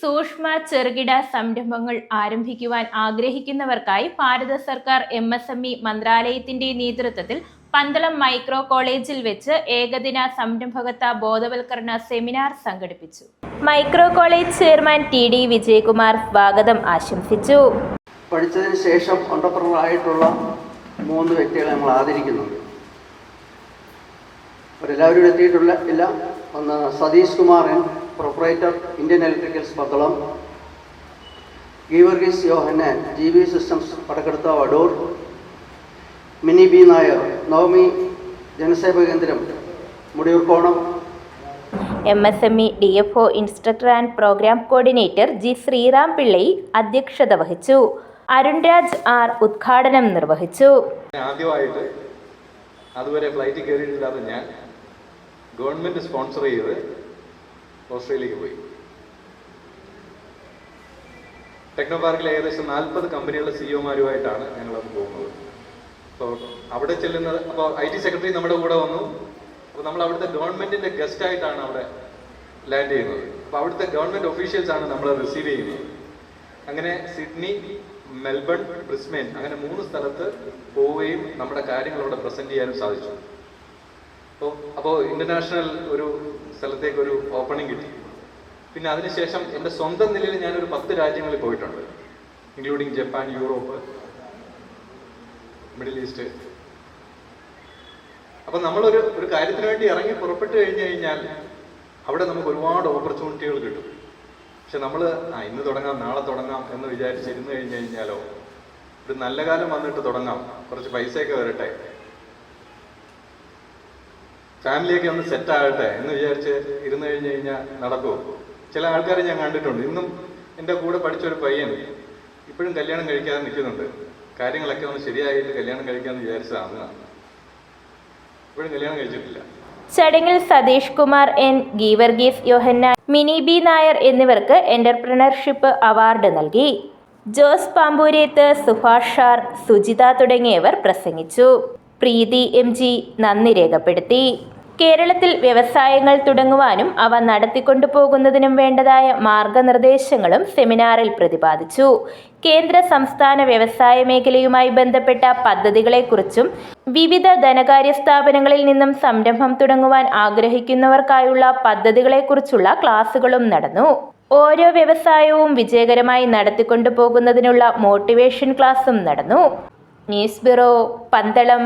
സൂക്ഷ്മ ചെറുകിട സംരംഭങ്ങൾ ആരംഭിക്കുവാൻ ആഗ്രഹിക്കുന്നവർക്കായി ഭാരത സർക്കാർ എം എസ് എം ഇ മന്ത്രാലയത്തിന്റെ നേതൃത്വത്തിൽ പന്തളം മൈക്രോ കോളേജിൽ വെച്ച് ഏകദിന സംരംഭകത്വ ബോധവൽക്കരണ സെമിനാർ സംഘടിപ്പിച്ചു. Micro college chairman T D Vijayakumar സ്വാഗതം ആശംസിച്ചു. പഠിച്ചതിന് ശേഷം ആയിട്ടുള്ള മൂന്ന് വ്യക്തികളെ നമ്മൾ ആദരിക്കുന്നുണ്ട്. അവരെല്ലാവരും എത്തിയിട്ടുള്ള ഇല്ല. ഒന്ന് Satheesh Kumar proprietor Indian electricals Pathalam Geevarghese Yohannan G B systems പടക്കെടുത്ത Vadoor Mini B Nair Navami Janaseva Kendram Mudiyoorkonam M S M E D F O instructor and programme coordinator G Sreeram Pillai അധ്യക്ഷത വഹിച്ചു Arunraj R ഉദ്ഘാടനം നിർവഹിച്ചു ആദ്യമായിട്ട് അതുവരെ ഫ്ലൈറ്റിൽ കയറിയിട്ടില്ലാതെ ഞാൻ government sponsor ചെയ്ത് ഓസ്ട്രേലിയക്ക് പോയി. ടെക്നോ പാർക്കിൽ ഏകദേശം നാൽപ്പത് കമ്പനികളുടെ സിഇഒമാരുമായിട്ടാണ് ഞങ്ങൾ അത് പോകുന്നത്. അപ്പോൾ അവിടെ ചെല്ലുന്നത് അപ്പോൾ ഐ ടി സെക്രട്ടറി നമ്മുടെ കൂടെ വന്നു. അപ്പോൾ നമ്മൾ അവിടുത്തെ ഗവൺമെന്റിന്റെ ഗസ്റ്റായിട്ടാണ് അവിടെ ലാൻഡ് ചെയ്യുന്നത്. അപ്പോൾ അവിടുത്തെ ഗവൺമെന്റ് ഒഫീഷ്യൽസ് ആണ് നമ്മൾ റിസീവ് ചെയ്യുന്നത്. അങ്ങനെ സിഡ്നി മെൽബൺ ബ്രിസ്ബെയിൻ അങ്ങനെ മൂന്ന് സ്ഥലത്ത് പോവുകയും നമ്മുടെ കാര്യങ്ങൾ അവിടെ പ്രസന്റ് ചെയ്യാനും സാധിച്ചു. അപ്പോൾ അപ്പോൾ ഇന്റർനാഷണൽ ഒരു സ്ഥലത്തേക്ക് ഒരു ഓപ്പണിംഗ് കിട്ടി. പിന്നെ അതിനുശേഷം എന്റെ സ്വന്തം നിലയിൽ ഞാൻ ഒരു പത്ത് രാജ്യങ്ങളിൽ പോയിട്ടുണ്ട്. Including Japan Europe Middle East അപ്പം നമ്മളൊരു ഒരു കാര്യത്തിന് വേണ്ടി ഇറങ്ങി പുറപ്പെട്ടു കഴിഞ്ഞു കഴിഞ്ഞാൽ അവിടെ നമുക്ക് ഒരുപാട് ഓപ്പർച്യൂണിറ്റികൾ കിട്ടും. പക്ഷെ നമ്മൾ ആ ഇന്ന് തുടങ്ങാം നാളെ തുടങ്ങാം എന്ന് വിചാരിച്ചിരുന്നു കഴിഞ്ഞു കഴിഞ്ഞാലോ ഒരു നല്ല കാലം വന്നിട്ട് തുടങ്ങാം. കുറച്ച് പൈസയൊക്കെ വരട്ടെ. ഫാമിലിയൊക്കെ ഒന്ന് സെറ്റ് ആകട്ടെ എന്ന് വിചാരിച്ച് ഇരുന്ന് കഴിഞ്ഞ് കഴിഞ്ഞാൽ നടക്കുമോ ചില ആൾക്കാരെ ഞാൻ കണ്ടിട്ടുണ്ട്. ഇന്നും എന്റെ കൂടെ പഠിച്ചൊരു പയ്യൻ ഇപ്പോഴും കല്യാണം കഴിക്കാതെ നിൽക്കുന്നുണ്ട്. കാര്യങ്ങളൊക്കെ ഒന്ന് ശരിയായിട്ട് കല്യാണം കഴിക്കാമെന്ന് വിചാരിച്ചതാണ്. ഇപ്പോഴും കല്യാണം കഴിച്ചിട്ടില്ല. ചടങ്ങിൽ സതീഷ് കുമാർ എൻ. ഗീവർഗീസ് യോഹന്ന മിനി ബി നായർ എന്നിവർക്ക് എന്റർപ്രണർഷിപ്പ് അവാർഡ് നൽകി. ജോസ് പാമ്പൂരേത്ത് സുഭാഷ് ഷാർ സുജിത തുടങ്ങിയവർ പ്രസംഗിച്ചു. പ്രീതി എം ജി നന്ദി രേഖപ്പെടുത്തി. കേരളത്തിൽ വ്യവസായങ്ങൾ തുടങ്ങുവാനും അവ നടത്തിക്കൊണ്ടുപോകുന്നതിനും വേണ്ടതായ മാർഗനിർദ്ദേശങ്ങളും സെമിനാറിൽ പ്രതിപാദിച്ചു. കേന്ദ്ര സംസ്ഥാന വ്യവസായ മേഖലയുമായി ബന്ധപ്പെട്ട പദ്ധതികളെക്കുറിച്ചും വിവിധ ധനകാര്യ സ്ഥാപനങ്ങളിൽ നിന്നും സംരംഭം തുടങ്ങുവാൻ ആഗ്രഹിക്കുന്നവർക്കായുള്ള പദ്ധതികളെക്കുറിച്ചുള്ള ക്ലാസുകളും നടന്നു. ഓരോ വ്യവസായവും വിജയകരമായി നടത്തിക്കൊണ്ടുപോകുന്നതിനുള്ള മോട്ടിവേഷൻ ക്ലാസും നടന്നു. News bureau Pandalam.